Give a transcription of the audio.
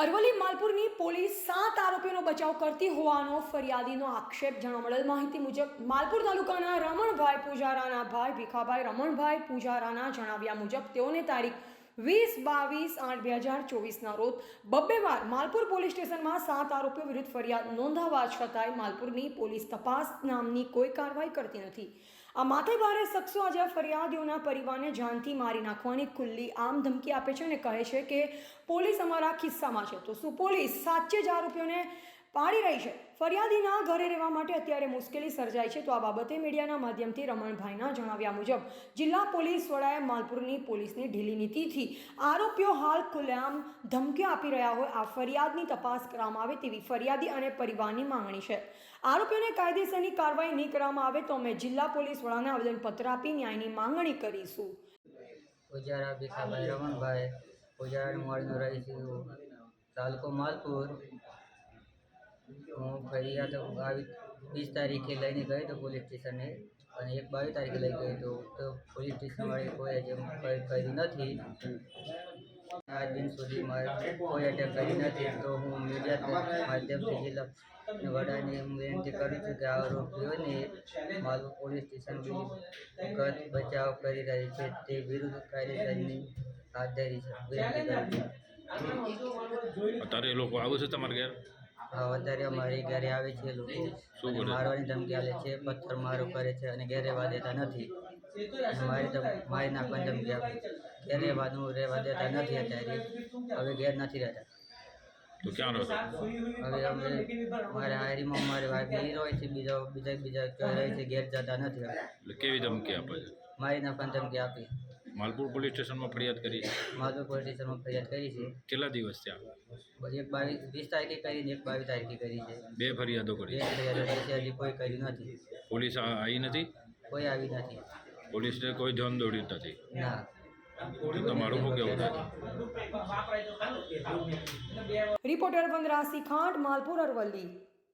Aravalli માલપુરની police સાત આરોપીઓનો બચાવ કરતી હોવાનો ફરિયાદીનો આક્ષેપ જાણવા મળેલ. માહિતી મુજબ, માલપુર તાલુકાના રમણભાઈ પૂજારાના ભાઈ, ભીખાભાઈ રમણભાઈ પૂજારાના જણાવ્યા મુજબ, તેઓને તારીખ વીસ, બાવીસ, આઠ, બે હજાર ચોવીસના રોજ બબ્બે વાર માલપુર પોલીસ સ્ટેશનમાં સાત આરોપીઓ વિરુદ્ધ ફરિયાદ નોંધાવા છતાંય માલપુરની પોલીસ તપાસ નામની કોઈ કાર્યવાહી કરતી નથી. આ માથે ભારે શખ્સો આજે ફરિયાદીઓના પરિવારને જાનથી મારી નાખવાની ખુલ્લી આમ ધમકી આપે છે અને કહે છે કે પોલીસ અમારા ખિસ્સામાં છે. તો શું પોલીસ સાચે જ આરોપીઓને પાડી રહી છે. ફરિયાદીના ઘરે રહેવા માટે અત્યારે મુશ્કેલી સર્જાય છે તો આ બાબતે મીડિયાના માધ્યમથી રમણભાઈના જણાવ્યા મુજબ જિલ્લા પોલીસ વડાએ માલપુરની પોલીસની ઢીલી નીતિથી આરોપીઓ હાલ ખુલ્લેઆમ ધમકીઓ આપી રહ્યા હોય આ ફરિયાદની તપાસ કરવામાં આવે તેવી ફરિયાદી અને પરિવારની માંગણી છે. આરોપીઓને કાયદેસરની કાર્યવાહી નહીં કરવામાં આવે તો અમે જિલ્લા પોલીસ વડાને આવેદનપત્ર આપી ન્યાયની માંગણી કરીશું. પૂજારા રમણભાઈ તાલુકો માલપુર હું ફરિયાદ આવી વીસ તારીખે લઈને ગયો હતો પોલીસ સ્ટેશને અને એક બાવીસ તારીખે લઈ ગયો હતો તો પોલીસ સ્ટેશનવાળી કોઈ જેમ કરી નથી. આજ દિન સુધી મારે કોઈ અટેક કરી નથી. તો હું મીડિયા માધ્યમથી જિલ્લા વડાને હું વિનંતી કરું છું કે આ આરોપીઓને મારું પોલીસ સ્ટેશન ગત બચાવ કરી રહી છે. તે વિરુદ્ધ કાયદેસરની હાથ ધરી છે. અત્યારે એ લોકો આવે છે તમારે ઘેર? આ વધારે અમારી ઘરે આવે છે લોકો. અને મારવાની ધમકી આવે છે પથ્થર મારો કરે છે અને ઘેર રહેવા દેતા નથી. મારી મારી નાખવાની ધમકી આપે ઘેર રહેવાનું રહેવા દેતા નથી અત્યારે. હવે ઘેર નથી રહેતા. તો ક્યાં રહો હવે અમે મારે હારીમાં મારી વાઈફ નહીં રહે છે બીજા બીજા બીજા રહે છે ઘેર જતા નથી. એટલે કેવી ધમકી આપે છે? મારી નાખવાની ધમકી આપી. માલપુર પોલીસ સ્ટેશનમાં ફરિયાદ કરી છે. માધવ પોલીસ સ્ટેશનમાં ફરિયાદ કરી છે. કેટલા દિવસ થયા? એક બાવીસ વીસ તારીખે કરી ને એક બાવીસ તારીખે કરી છે. બે ફરિયાદો બે કરી ફરિયાદો કરી છે હજી કોઈ કર્યું નથી. પોલીસ આવી નથી? કોઈ આવી નથી. પોલીસને કોઈ ધ્યાન દોડ્યું નથી? ના. તો તમારું શું કેવું છે? રિપોર્ટર વંદરાસી ખાંટ માલપુર અરવલ્લી.